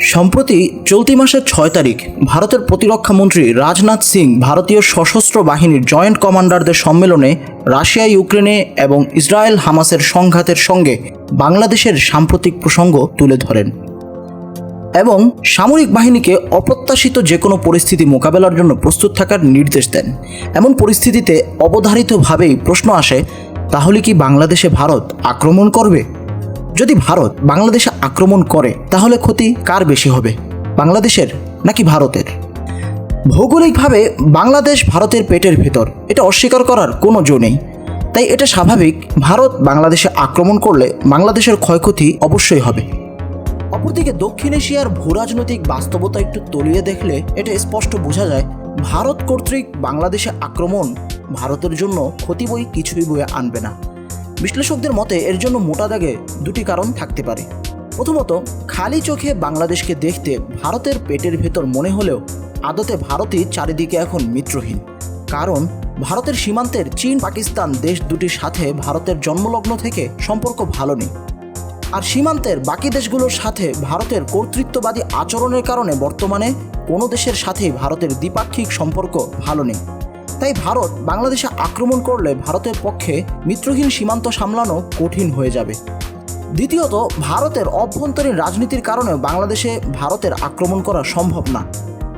সম্প্রতি চলতি মাসের ছয় তারিখ, ভারতের প্রতিরক্ষা মন্ত্রী রাজনাথ সিং ভারতীয় সশস্ত্র বাহিনীর জয়েন্ট কমান্ডারদের সম্মেলনে রাশিয়া, ইউক্রেনে এবং ইসরায়েল হামাসের সংঘাতের সঙ্গে বাংলাদেশের সাম্প্রতিক প্রসঙ্গ তুলে ধরেন এবং সামরিক বাহিনীকে অপ্রত্যাশিত যে কোনো পরিস্থিতি মোকাবেলার জন্য প্রস্তুত থাকার নির্দেশ দেন। এমন পরিস্থিতিতে অবধারিতভাবেই প্রশ্ন আসে, তাহলে কি বাংলাদেশে ভারত আক্রমণ করবে? যদি ভারত বাংলাদেশে আক্রমণ করে, তাহলে ক্ষতি কার বেশি হবে? বাংলাদেশের নাকি ভারতের? ভৌগোলিকভাবে বাংলাদেশ ভারতের পেটের ভেতর, এটা অস্বীকার করার কোনো জো নেই। তাই এটা স্বাভাবিক, ভারত বাংলাদেশে আক্রমণ করলে বাংলাদেশের ক্ষয়ক্ষতি অবশ্যই হবে। অপরদিকে দক্ষিণ এশিয়ার ভূরাজনৈতিক বাস্তবতা একটু তলিয়ে দেখলে এটা স্পষ্ট বোঝা যায়, ভারত কর্তৃক বাংলাদেশে আক্রমণ ভারতের জন্য ক্ষতি বই কিছুই বয়ে আনবে না। বিশ্লেষকদের মতে, এর জন্য মোটা দাগে দুটি কারণ থাকতে পারে। প্রথমত, খালি চোখে বাংলাদেশকে দেখতে ভারতের পেটের ভেতর মনে হলেও আদতে ভারতই চারিদিকে এখন মিত্রহীন। কারণ, ভারতের সীমান্তের চীন, পাকিস্তান দেশ দুটির সাথে ভারতের জন্মলগ্ন থেকে সম্পর্ক ভালো নেই। আর সীমান্তের বাকি দেশগুলোর সাথে ভারতের কর্তৃত্ববাদী আচরণের কারণে বর্তমানে কোনো দেশের সাথেই ভারতের দ্বিপাক্ষিক সম্পর্ক ভালো নেই। তাই ভারত বাংলাদেশে আক্রমণ করলে ভারতের পক্ষে মিত্রহীন সীমান্ত সামলানো কঠিন হয়ে যাবে। দ্বিতীয়ত, ভারতের অভ্যন্তরীণ রাজনীতির কারণে বাংলাদেশে ভারতের আক্রমণ করা সম্ভব না।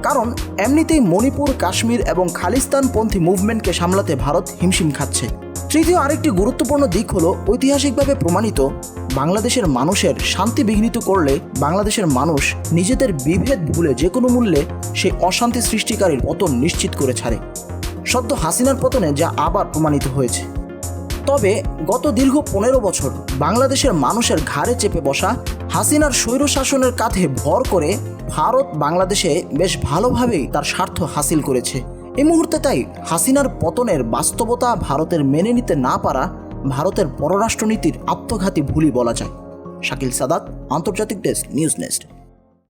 কারণ, এমনিতেই মণিপুর, কাশ্মীর এবং খালিস্তানপন্থী মুভমেন্টকে সামলাতে ভারত হিমশিম খাচ্ছে। তৃতীয় আরেকটি গুরুত্বপূর্ণ দিক হলো, ঐতিহাসিকভাবে প্রমাণিত, বাংলাদেশের মানুষের শান্তি বিঘ্নিত করলে বাংলাদেশের মানুষ নিজেদের বিভেদ ভুলে যে কোনো মূল্যে সেই অশান্তি সৃষ্টিকারীর পতন নিশ্চিত করে ছাড়ে। সদ্য হাসিনার পতনে যা আবার প্রমাণিত হয়েছে। তবে গত দীর্ঘ পনেরো বছর বাংলাদেশের মানুষের ঘাড়ে চেপে বসা হাসিনার স্বৈরশাসনের কাঁধে ভর করে ভারত বাংলাদেশে বেশ ভালোভাবেই তার স্বার্থ হাসিল করেছে। এই মুহূর্তে তাই হাসিনার পতনের বাস্তবতা ভারতের মেনে নিতে না পারা ভারতের পররাষ্ট্রনীতির আত্মঘাতী ভুলই বলা যায়। শাকিল সাদাত, আন্তর্জাতিক ডেস্ক, নিউজ নেস্ট।